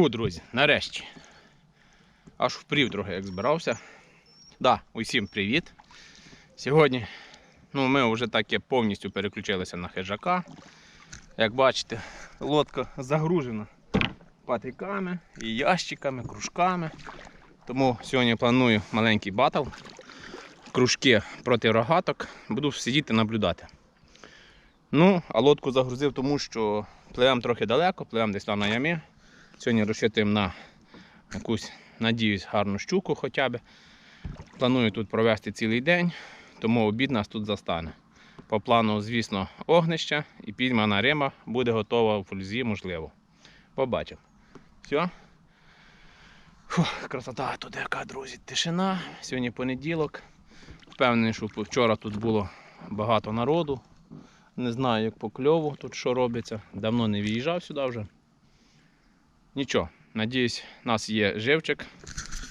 Фу, друзі, нарешті. Аж впрів трохи, як збирався. Да, усім привіт. Сьогодні ну, ми вже таки повністю переключилися на хижака. Як бачите, лодка загружена патиками і ящиками, кружками. Тому сьогодні планую маленький батл. Кружки проти рогаток. Буду сидіти наблюдати. Ну, а лодку загрузив, тому що пливемо трохи далеко, пливемо десь там на ямі. Сьогодні розчитуємо на якусь, надіюсь, гарну щуку хоча б. Планую тут провести цілий день, тому обід нас тут застане. По плану, звісно, огнище і піймана рима буде готова в фульзі, можливо. Побачимо. Все. Фух, красота тут яка, друзі, тишина. Сьогодні понеділок. Впевнений, що вчора тут було багато народу. Не знаю, як по кльову тут що робиться. Давно не виїжджав сюди вже. Нічого, надіюсь, у нас є живчик.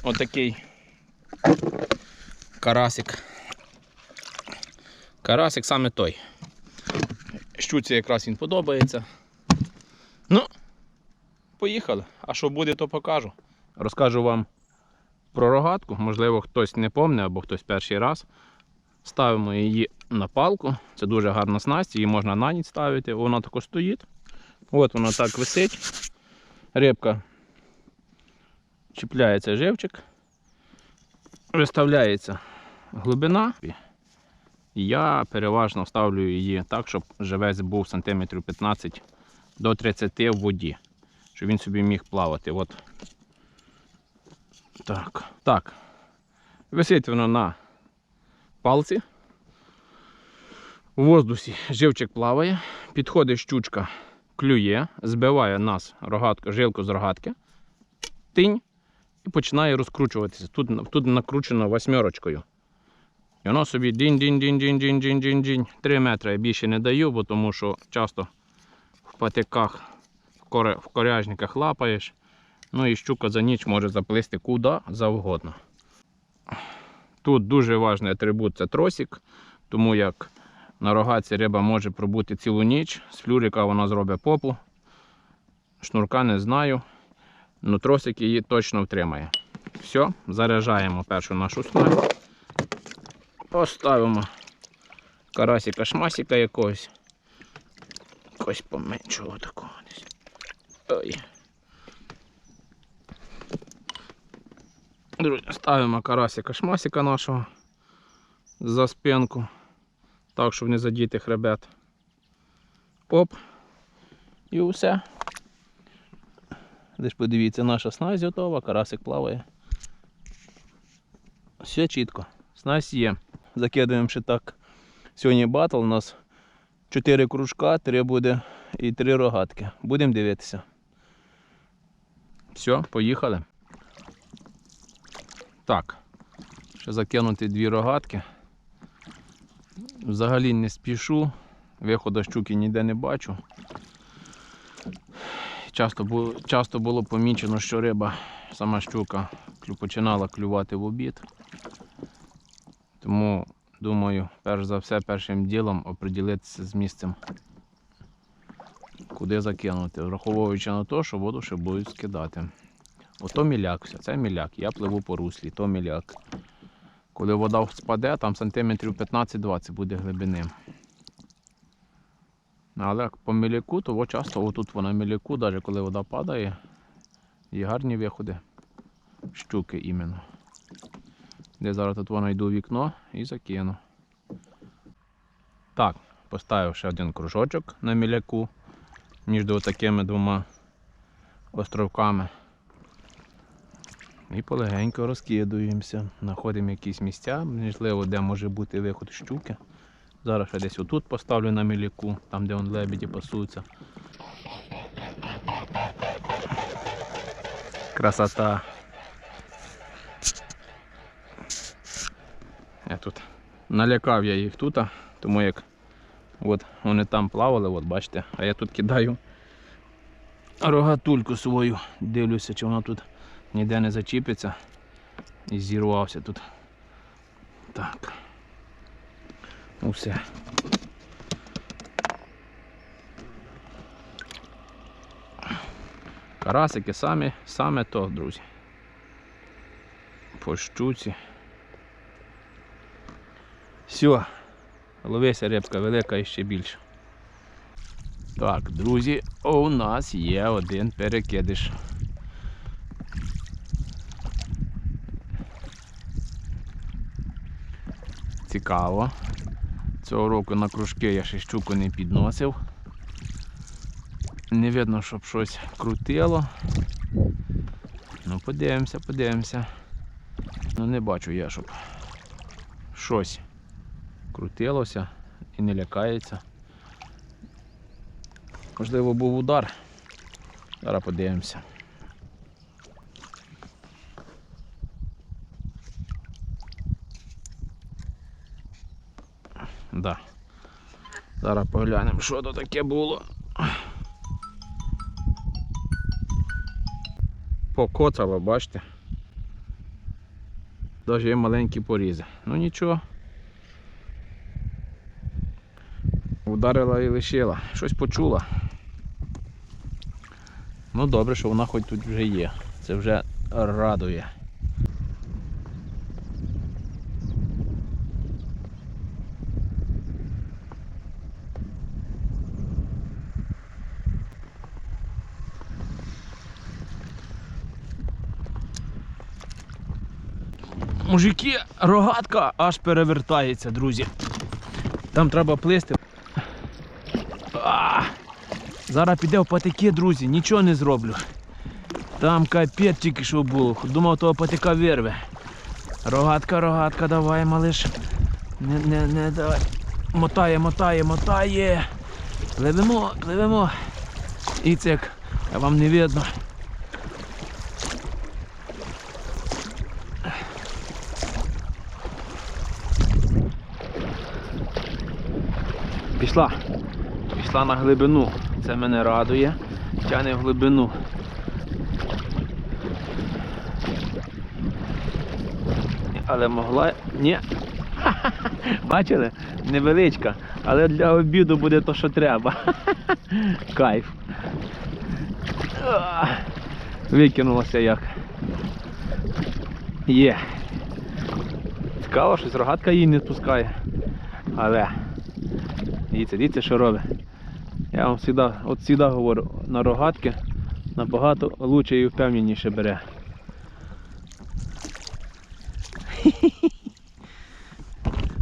Отакий карасик. Карасик саме той. Щуці якраз він подобається. Ну, поїхали. А що буде, то покажу. Розкажу вам про рогатку. Можливо, хтось не помне або хтось перший раз. Ставимо її на палку. Це дуже гарна снасть, її можна на ніч ставити. Вона тако стоїть. От вона так висить. Рибка чіпляється живчик. Виставляється глибина. Я переважно ставлю її так, щоб живець був сантиметрів 15 до 30 в воді, щоб він собі міг плавати. От. Так. так. Висить воно на палці. У воздусі живчик плаває, підходить щучка, клює, збиває нас рогатку, жилку з рогатки, тинь і починає розкручуватися. Тут, тут накручено восьмерочкою. І воно собі дінь-дінь-дінь-дінь-дінь-дінь-дінь. Три метри я більше не даю, бо тому що часто в патиках, в, коряжниках лапаєш. Ну і щука за ніч може заплисти куди завгодно. Тут дуже важливий атрибут це тросик, тому як на рогаці риба може пробути цілу ніч. З флюрика вона зробить попу. Шнурка не знаю. але тросик її точно втримає. Все, заряджаємо першу нашу снасть. Поставимо карасика шмасика якогось. Якогось поменшого такого десь. Ой. Друзі, ставимо карасика шмасика нашого за спинку, так, щоб не задіти хребет. Оп. І все. Десь подивіться, наша снасть готова, карасик плаває. Все чітко. Снасть є. Закидуємо ще так. Сьогодні батл у нас 4 кружка, 3 буде і 3 рогатки. Будемо дивитися. Все, поїхали. Так, ще закинути дві рогатки. Взагалі не спішу, виходу щуки ніде не бачу. Часто часто було помічено, що риба, сама щука, починала клювати в обід. Тому, думаю, перш за все, першим ділом оприділитися з місцем, куди закинути, враховуючи на те, що воду ще будуть скидати. Ото міляк, це міляк. Я пливу по руслі, то міляк. Коли вода спаде, там сантиметрів 15-20 буде глибини. Але по міляку, то во часто отут вона міляку, навіть коли вода падає, є гарні виходи. Щуки іменно. Де зараз тут вона йду в вікно і закину. Так, поставив ще один кружочок на міляку між такими двома островками. І полегенько розкидуємося. Знаходимо якісь місця, можливо, де може бути виход щуки. Зараз ще десь отут поставлю на міляку, там де он лебеді пасуться. Красота. Я тут налякав я їх тут, тому як от вони там плавали, от бачите, а я тут кидаю рогатульку свою, дивлюся, чи вона тут ніде не зачіпиться і зірвався тут. Так. Усе. Карасики самі, саме то, друзі. По щуці. Все. Ловися рибка велика і ще більше. Так, друзі, у нас є один перекидиш. Цікаво. Цього року на кружки я ще щуку не підносив. Не видно, щоб щось крутило. Ну, подивимося, подивимося. Ну не бачу я, щоб щось крутилося і не лякається. Можливо, був удар. Зараз подивимося. Да. Зараз поглянемо, що то таке було. Покоцало, бачите? Навіть є маленькі порізи. Ну нічого. Ударила і лишила. Щось почула. Ну добре, що вона хоч тут вже є. Це вже радує. Мужики, рогатка аж перевертається, друзі. Там треба плисти. А, зараз піде в патики, друзі, нічого не зроблю. Там капець тільки що було. Думав, того патика вирве. Рогатка, рогатка, давай, малиш. Не, не, не, давай. Мотає, мотає, мотає. Пливемо, пливемо. І цик, а вам не видно. Пішла. Пішла на глибину. Це мене радує. Тяне в глибину. Але могла. Ні. Бачили? Невеличка. Але для обіду буде то, що треба. Кайф. Викинулося як. Є. Цікаво, щось рогатка її не спускає. Але. Дивіться, дивіться, що робить. Я вам завжди, от завжди говорю, на рогатки набагато лучше і впевненіше бере.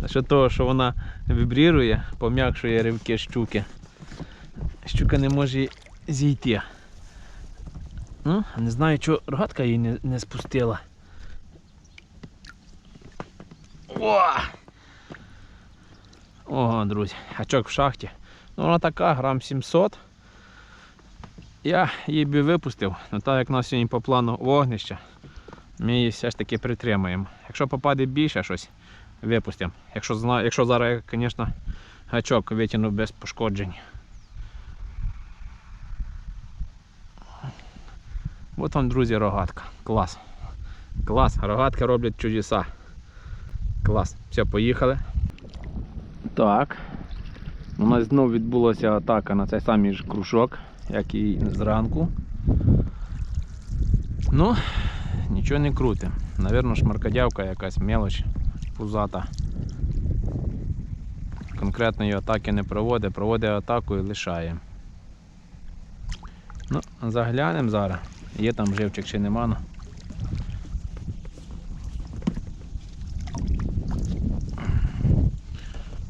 За того, що вона вібрірує, пом'якшує ривки щуки. Щука не може зійти. Ну, не знаю, чого рогатка її не, не спустила. О! Ого, друзі, гачок в шахті. Ну вона така, грам 700. Я її би випустив, але так як у нас сьогодні по плану вогнища, ми її все ж таки притримаємо. Якщо попаде більше щось, випустимо. Якщо, якщо зараз, звісно, гачок витягну без пошкоджень. От вам, друзі, рогатка. Клас. Клас. Рогатки роблять чудеса. Клас. Все, поїхали. Так. У нас знову відбулася атака на цей самий ж кружок, як і зранку. Ну, нічого не крутим. Навірно, шмаркадявка якась мелоч пузата. Конкретної атаки не проводить, проводить атаку і лишає. Ну, заглянемо зараз. Є там живчик чи нема.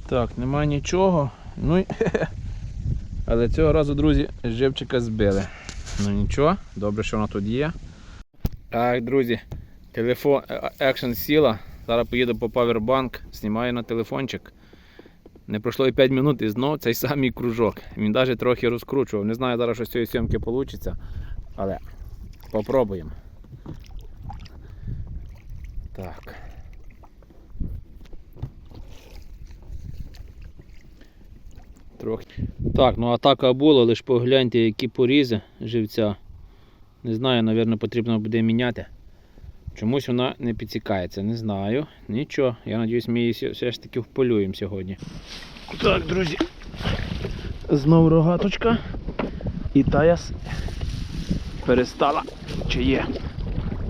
Так, нема нічого. Ну, але цього разу, друзі, живчика збили. Ну нічого, добре, що вона тут є. Так, друзі, телефон е, сіла. Зараз поїду по Powerbank, знімаю на телефончик. Не пройшло і 5 минут і знов цей самий кружок. Він навіть трохи розкручував. Не знаю зараз, що з цієї сьомки вийде, але попробуємо. Так. Трохи. Так, ну атака була, лише погляньте, які порізи живця. Не знаю, напевно, потрібно буде міняти. Чомусь вона не підсікається, не знаю. Нічого, я сподіваюся, ми її все- ж таки вполюємо сьогодні. Так, друзі. Знову рогаточка. І таяс. перестала. Чи є?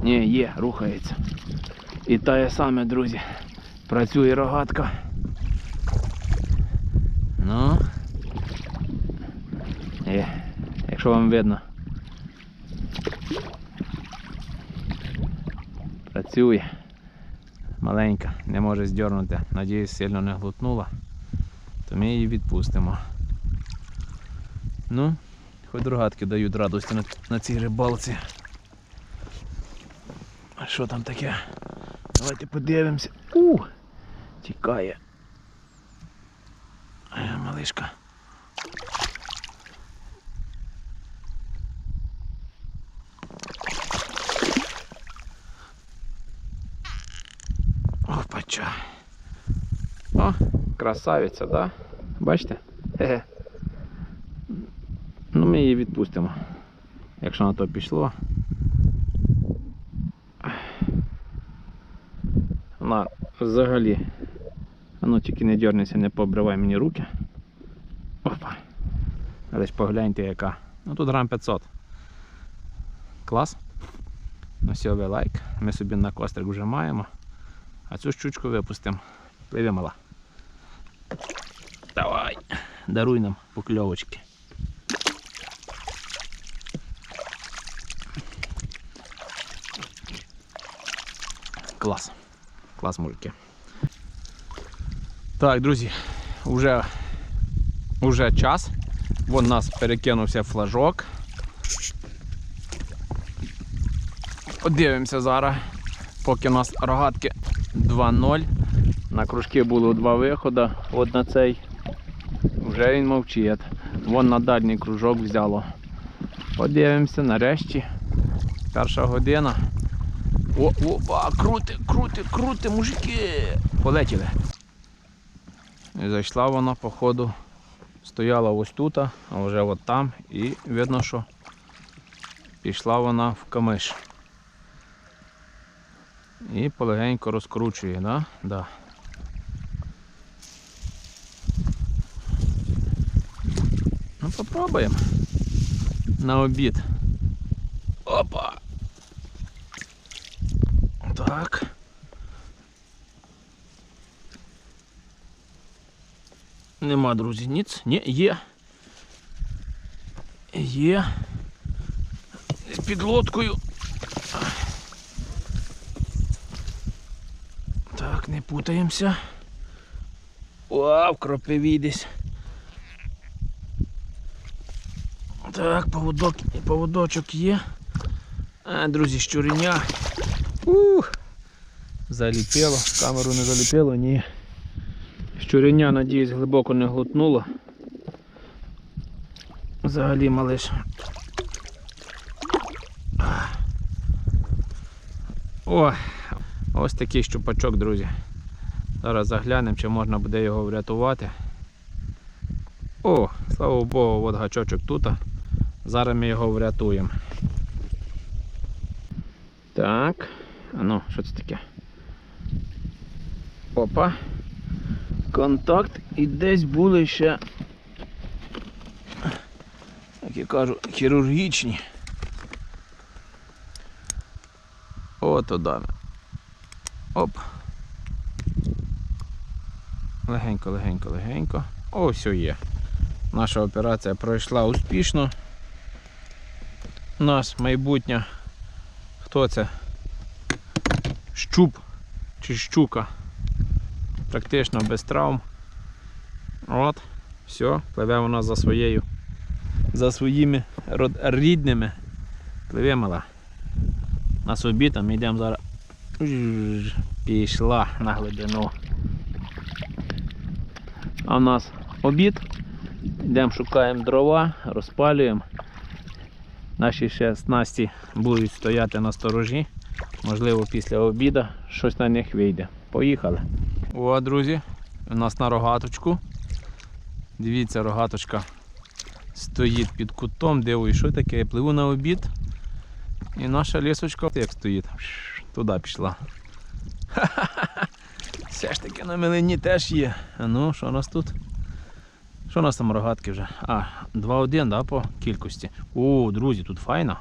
Ні, є, рухається. І те саме, друзі. Працює рогатка. Ну. Є, якщо вам видно. Працює. Маленька, не може здернути. Надіюсь, сильно не глутнула. То ми її відпустимо. Ну, хоч рогатки дають радості на, на цій рибалці. А що там таке? Давайте подивимося. У! Тікає. Е, малишка. Опача. О, красавиця, да? Бачите? Хе-хе. Ну, ми її відпустимо. Якщо на то пішло. Вона взагалі. Ну тільки не дернися, не пообривай мені руки. Опа. Але ж погляньте яка. Ну тут грам 500. Клас. Ну все, ви лайк. Ми собі на кострик вже маємо. А цю щучку випустимо. Пливе мала. Давай. Даруй нам покльовочки. Клас. Клас, мужики. Так, друзі, вже, вже час. Вон нас перекинувся флажок. Подивимося зараз, поки у нас рогатки 2-0. На кружки було два виходи. От на цей. Вже він мовчить. Вон на дальній кружок взяло. Подивимося нарешті. Перша година. О, опа, крути, крути, крути, мужики! Полетіли. І зайшла вона, походу, стояла ось тут, а вже от там. І видно, що пішла вона в камиш. І полегенько розкручує, да? Да. Ну попробуємо. На обід. Опа! Так. Нема, друзі, ніц. Ні, є. Є. З під лодкою. Так, не путаємося. О, в кропиві десь. Так, поводок, поводочок є. А, друзі, щуреня. Ух, заліпило, камеру не заліпило, ні. Щуреня, надіюсь, глибоко не глутнуло. Взагалі малиш. О, ось такий щупачок, друзі. Зараз заглянемо, чи можна буде його врятувати. О, слава Богу, от гачочок тут. Зараз ми його врятуємо. Так. А ну, що це таке? Опа. Контакт і десь були ще, як я кажу, хірургічні. От одаме. Оп. Легенько, легенько, легенько. О, все є. Наша операція пройшла успішно. Наш майбутнє. Хто це? щуп чи щука. Практично без травм. От, все, пливе вона за своєю, за своїми рідними. Пливе мала. На собі там йдемо зараз. Пішла на глибину. А в нас обід. Йдемо шукаємо дрова, розпалюємо. Наші ще снасті будуть стояти на сторожі. Можливо, після обіду щось на них вийде. Поїхали. О, друзі, у нас на рогаточку. Дивіться, рогаточка стоїть під кутом, дивую, що таке, я пливу на обід. І наша лісочка як стоїть. Туди пішла. Ха-ха-ха. Все ж таки на милині теж є. А ну, що у нас тут? Що у нас там рогатки вже? А, 2-1, да, по кількості. О, друзі, тут файно.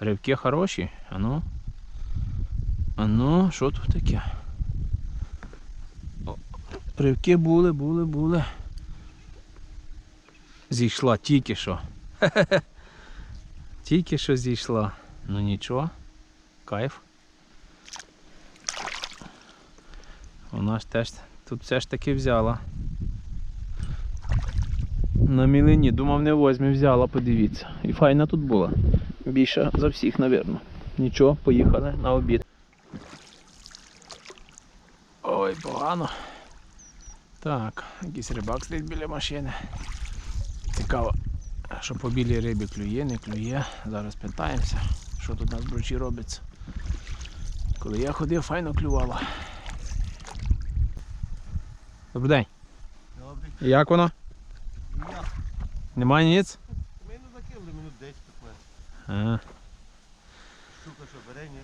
Рибки хороші. А ну. А ну, що тут таке? О, Ривки були, були, були. Зійшла тільки що. Тільки що зійшла. Ну нічого. Кайф. Вона ж теж тут все ж таки взяла. На мілині, думав не возьме, взяла, подивіться. І файна тут була. Більше за всіх, напевно. Нічого, поїхали на обід. Ой, погано. Так, якийсь рибак стоїть біля машини. Цікаво, що по білій рибі клює, не клює. Зараз питаємося, що тут на збручі робиться. Коли я ходив, файно клювало. Добрий день. Добре. Як воно? Немає ніц? Ми не закинули минут 10 15. А. Штука що бере, ні?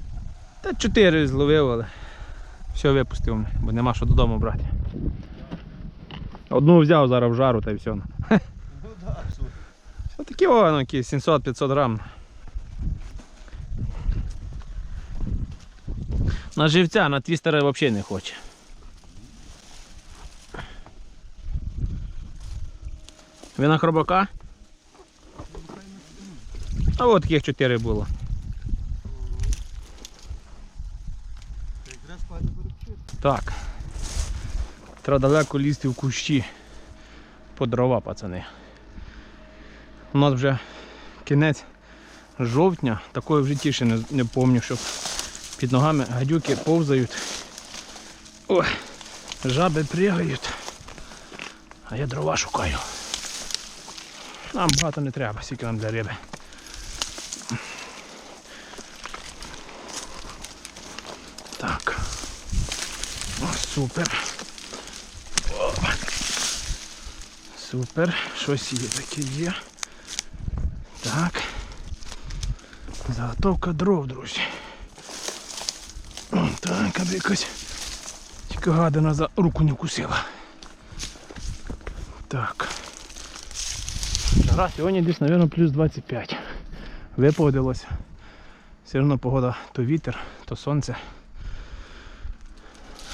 Та чотири зловив, але все випустив, бо нема що додому брати. Одну взяв зараз в жару та й все. Ну так, що. Отакі о, ну, які 700-500 грам. На живця, на твістера взагалі не хоче. Ви хробака? А от таких чотири було. Так. Треба далеко лізти в кущі по дрова, пацани. У нас вже кінець жовтня, такої в житті ще не, не пам'ятаю, щоб під ногами гадюки повзають. Ой, жаби пригають. А я дрова шукаю. Нам багато не треба, скільки нам для риби. Так. О, супер. О. Супер. Щось є таке є. Так. Заготовка дров, друзі. Так, аби якась тільки гадина за руку не вкусила. Так. Жара сьогодні десь, мабуть, плюс 25. Випогодилося. Все одно погода то вітер, то сонце.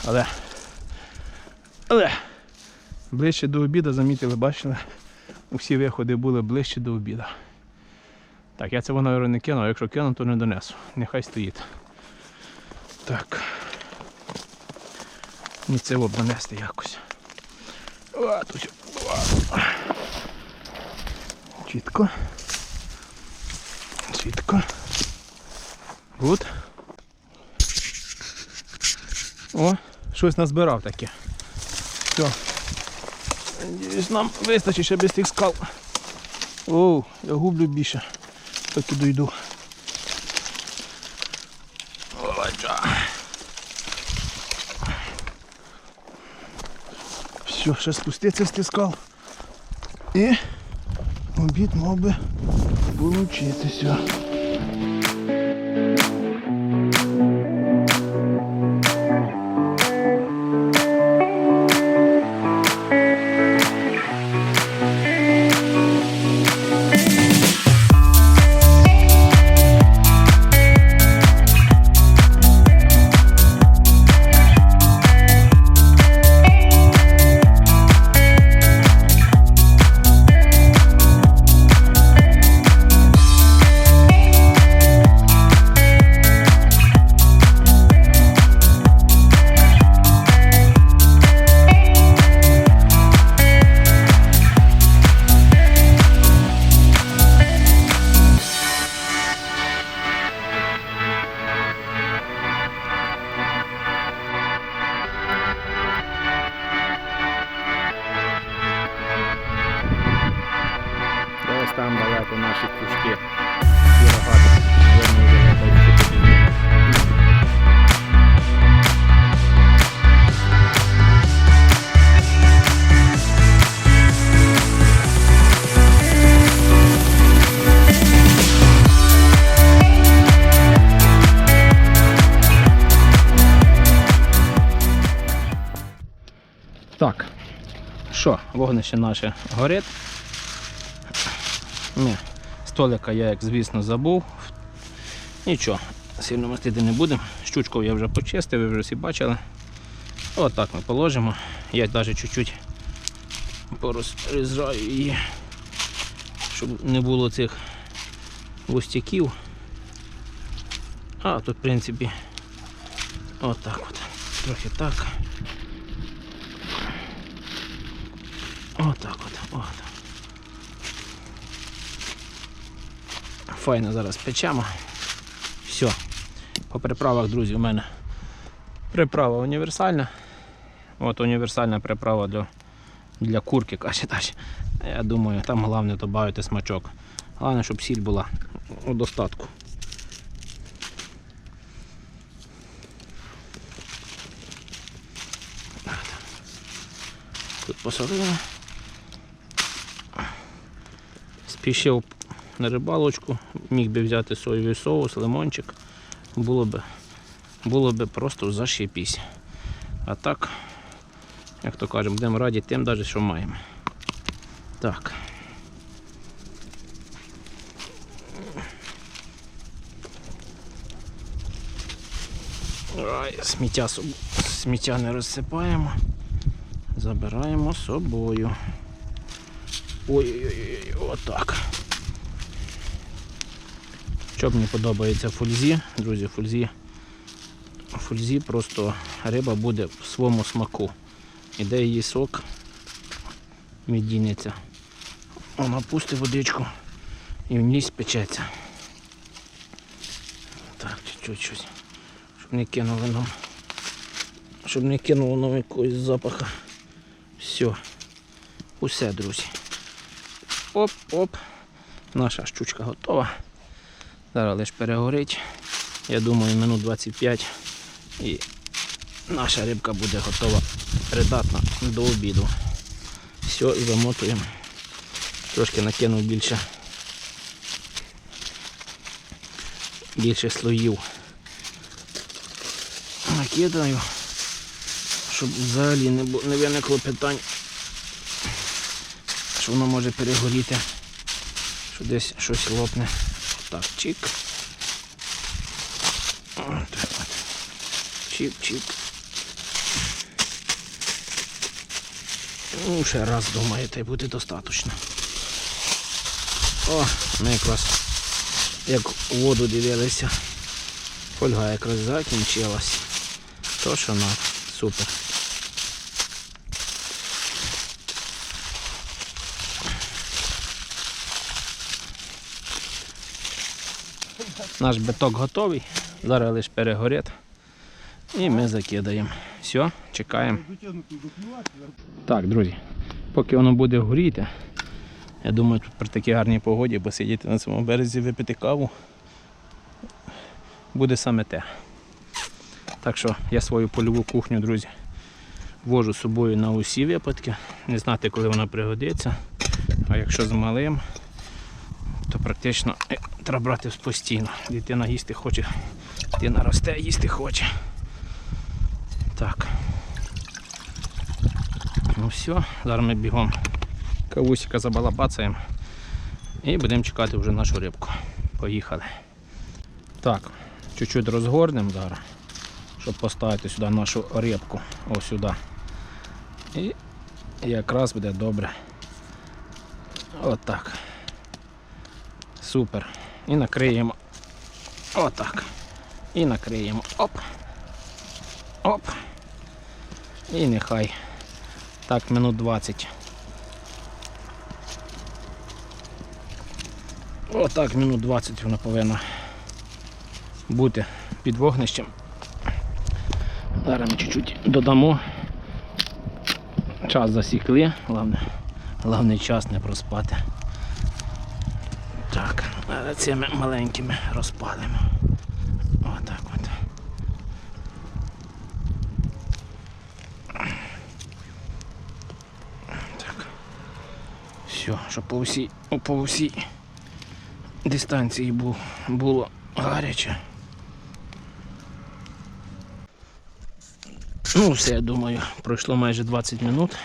Але. Але. Ближче до обіду замітили, бачили, усі виходи були ближче до обіду. Так, я це воно не кину, а якщо кину, то не донесу. Нехай стоїть. Так. Ні б донести якось. О, тут. О. Чітко. Чітко. Гуд. О, щось назбирав таке. Все. Надіюсь, нам вистачить ще без тих скал. Оу, я гублю більше. Поки дойду. Олача. Все, ще спуститься з скал. І обід мав би получитися. Вогнище наше горить. Ні, столика я, як звісно, забув. Нічого, сильно мастити не будемо. Щучку я вже почистив, ви вже всі бачили. Отак ми положимо. Я навіть чуть-чуть порозрізаю її, щоб не було цих густяків. А тут, в принципі, отак от. Трохи так. Отак от. От. Файно зараз печемо. Все. По приправах, друзі, у мене приправа універсальна. От універсальна приправа для, для курки, каже Даш. Я думаю, там головне додати смачок. Головне, щоб сіль була у достатку. Тут посолили. Спішив на рибалочку, міг би взяти соєвий соус, лимончик. Було би, було би просто зашипісь. А так, як то кажемо, будемо раді тим, навіть, що маємо. Так. Ой, сміття, сміття не розсипаємо. Забираємо з собою. Ой-ой-ой, отак. Що мені подобається фульзі, друзі, фульзі. Фульзі просто риба буде в своєму смаку. Іде її сок, мідінниця. Вона пустить водичку і в ній спечеться. Так, чуть-чуть. Щоб не кинули нам. Щоб не кинуло нам якогось запаха. Все. Усе, друзі. Оп-оп. Наша щучка готова. Зараз лише перегорить. Я думаю, минут 25 і наша рибка буде готова придатна до обіду. Все, замотуємо. Трошки накинув більше. Більше слоїв. Накидаю, щоб взагалі не виникло питань, що воно може перегоріти, що десь щось лопне. Так, чик. Чик-чик. Ну, ще раз думаю, та й буде достатньо. О, ми якраз як у воду дивилися. Фольга якраз закінчилась. То що на супер. Наш биток готовий. Зараз лише перегорить. І ми закидаємо. Все, чекаємо. Так, друзі, поки воно буде горіти, я думаю, тут при такій гарній погоді посидіти на цьому березі, випити каву. Буде саме те. Так що я свою польову кухню, друзі, вожу з собою на усі випадки. Не знати, коли вона пригодиться. А якщо з малим, то практично треба брати постійно. Дитина їсти хоче, дитина росте, їсти хоче. Так. Ну все, зараз ми бігом кавусика забалабацаємо і будемо чекати вже нашу рибку. Поїхали. Так, чуть-чуть розгорнемо зараз, щоб поставити сюди нашу рибку. Ось сюди. І якраз буде добре. Отак. Супер. І накриємо. Отак. І накриємо. Оп. Оп. І нехай. Так, минут 20. Отак, минут 20 вона повинна бути під вогнищем. Зараз ми чуть-чуть додамо. Час засікли, головне, головне час не проспати. Зараз цими маленькими розпалимо. Отак от. Так. Все, щоб по всій, по всій дистанції бу- було гаряче. Ну, все, я думаю, пройшло майже 20 минут.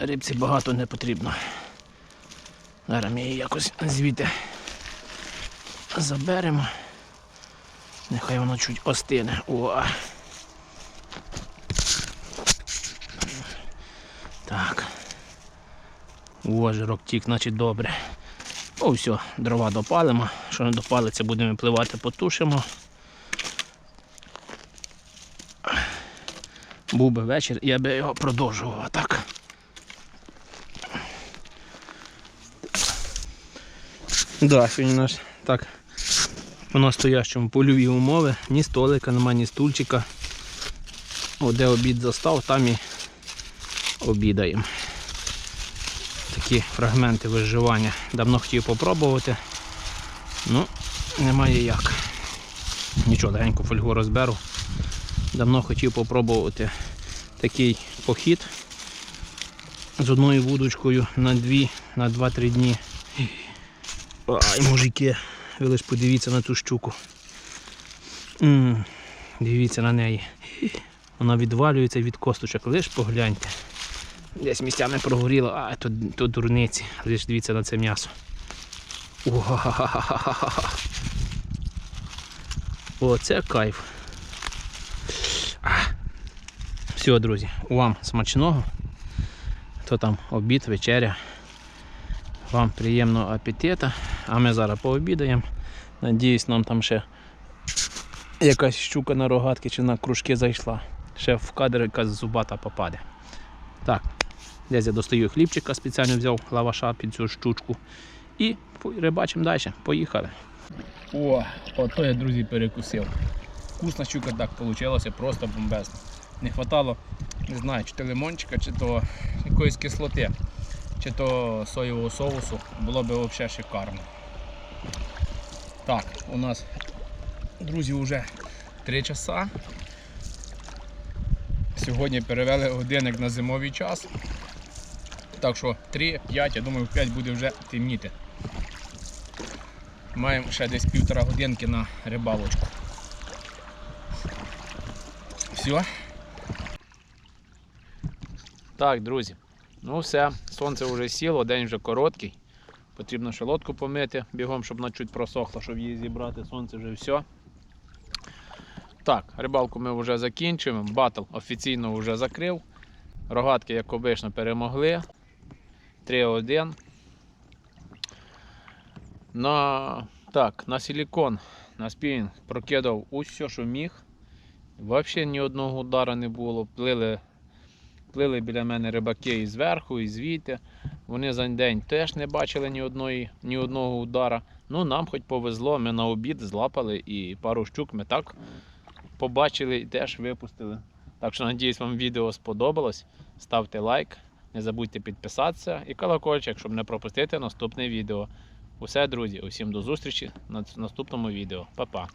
Рибці багато не потрібно. Зараз ми її якось звідти заберемо. Нехай воно чуть остине. О. Так. О, жирок тік, значить добре. О, все, дрова допалимо. Що не допалиться, будемо випливати, потушимо. Був би вечір, я би його продовжував Да, сьогодні у нас так по настоящому польові умови. Ні столика, нема, ні стульчика. О, де обід застав, там і обідаємо. Такі фрагменти виживання. Давно хотів попробувати. Ну, немає як. Нічого, легенько фольгу розберу. Давно хотів попробувати такий похід з одною вудочкою на 2 на 2-3 дні. Ай, мужики, ви лиш подивіться на цю щуку. м дивіться на неї. Вона відвалюється від косточок, лиш погляньте. Десь місцями прогоріло, а то, то дурниці. Лиш дивіться на це м'ясо. Уа-ха-ха-ха-ха-ха. О, це кайф. Все, друзі, вам смачного. То там обід, вечеря. Вам приємного апетита. А ми зараз пообідаємо. Надіюсь, нам там ще якась щука на рогатки чи на кружки зайшла. Ще в кадр якась зубата попаде. Так, десь я достаю хлібчика, спеціально взяв лаваша під цю щучку. І рибачимо далі. Поїхали. О, ото я, друзі, перекусив. Вкусна щука так вийшло, просто бомбезно. Не хватало, не знаю, чи то лимончика, чи то якоїсь кислоти, чи то соєвого соусу. Було б взагалі шикарно. Так, у нас, друзі, вже 3 часа. Сьогодні перевели годинник на зимовий час. Так що 3-5, я думаю, в 5 буде вже темніти. Маємо ще десь півтора годинки на рибалочку. Все. Так, друзі. Ну все, сонце вже сіло, день вже короткий. Потрібно ще лодку помити бігом, щоб вона чуть просохла, щоб її зібрати. Сонце вже все. Так, рибалку ми вже закінчуємо. Батл офіційно вже закрив. Рогатки, як обично, перемогли. 3-1. На, так, на силікон, на спінінг прокидав усе, що міг. Взагалі ні одного удара не було. Плили, плили біля мене рибаки і зверху, і звідти. Вони за день теж не бачили ні, одної, ні одного удара. Ну, нам хоч повезло, ми на обід злапали і пару щук ми так побачили і теж випустили. Так що, надіюсь, вам відео сподобалось. Ставте лайк, не забудьте підписатися і колокольчик, щоб не пропустити наступне відео. Усе, друзі, усім до зустрічі на наступному відео. Па-па.